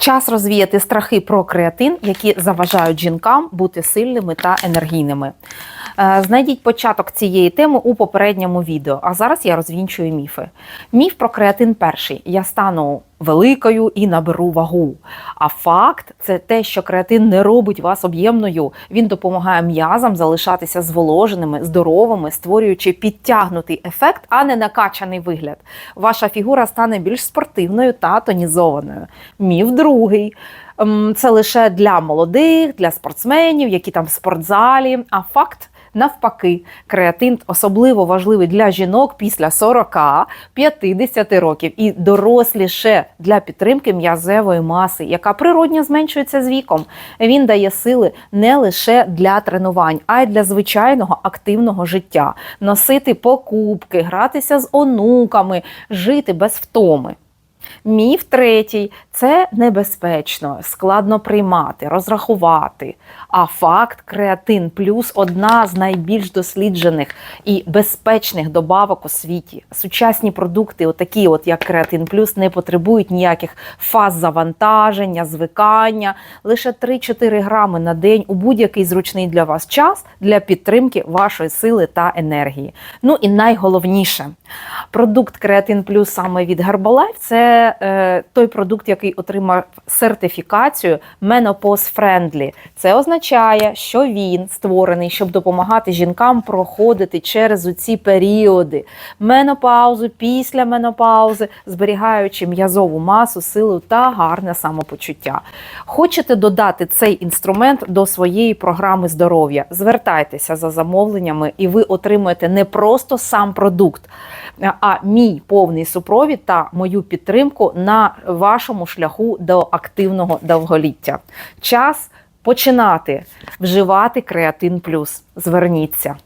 Час розвіяти страхи про креатин, які заважають жінкам бути сильними та енергійними. Е, Знайдіть початок цієї теми у попередньому відео. А зараз я розвінчую міфи. Міф про креатин перший: я стану великою і наберу вагу. А факт це те, що креатин не робить вас об'ємною. Він допомагає м'язам залишатися зволоженими, здоровими, створюючи підтягнутий ефект, а не накачаний вигляд. Ваша фігура стане більш спортивною та тонізованою. Міф другий. Ем, Це лише для молодих, для спортсменів, які там в спортзалі. А факт. Навпаки, креатин особливо важливий для жінок після 40-50 років і доросліше для підтримки м'язевої маси, яка природньо зменшується з віком. Він дає сили не лише для тренувань, а й для звичайного активного життя, носити покупки, гратися з онуками, жити без втоми. Міф третій це небезпечно, складно приймати, розрахувати. А факт креатин плюс одна з найбільш досліджених і безпечних добавок у світі. Сучасні продукти, отакі, от як креатин плюс, не потребують ніяких фаз завантаження, звикання. Лише 3-4 грами на день у будь-який зручний для вас час для підтримки вашої сили та енергії. Ну і найголовніше, продукт креатин плюс саме від Herbalife – це е, той продукт, який отримав сертифікацію Menopause Friendly. Це означає, що він створений, щоб допомагати жінкам проходити через ці періоди менопаузу, після менопаузи, зберігаючи м'язову масу, силу та гарне самопочуття. Хочете додати цей інструмент до своєї програми здоров'я? Звертайтеся за замовленнями, і ви отримаєте не просто сам продукт, а мій повний супровід та мою підтримку на вашому шляху до активного довголіття. Час починати вживати креатин плюс. Зверніться.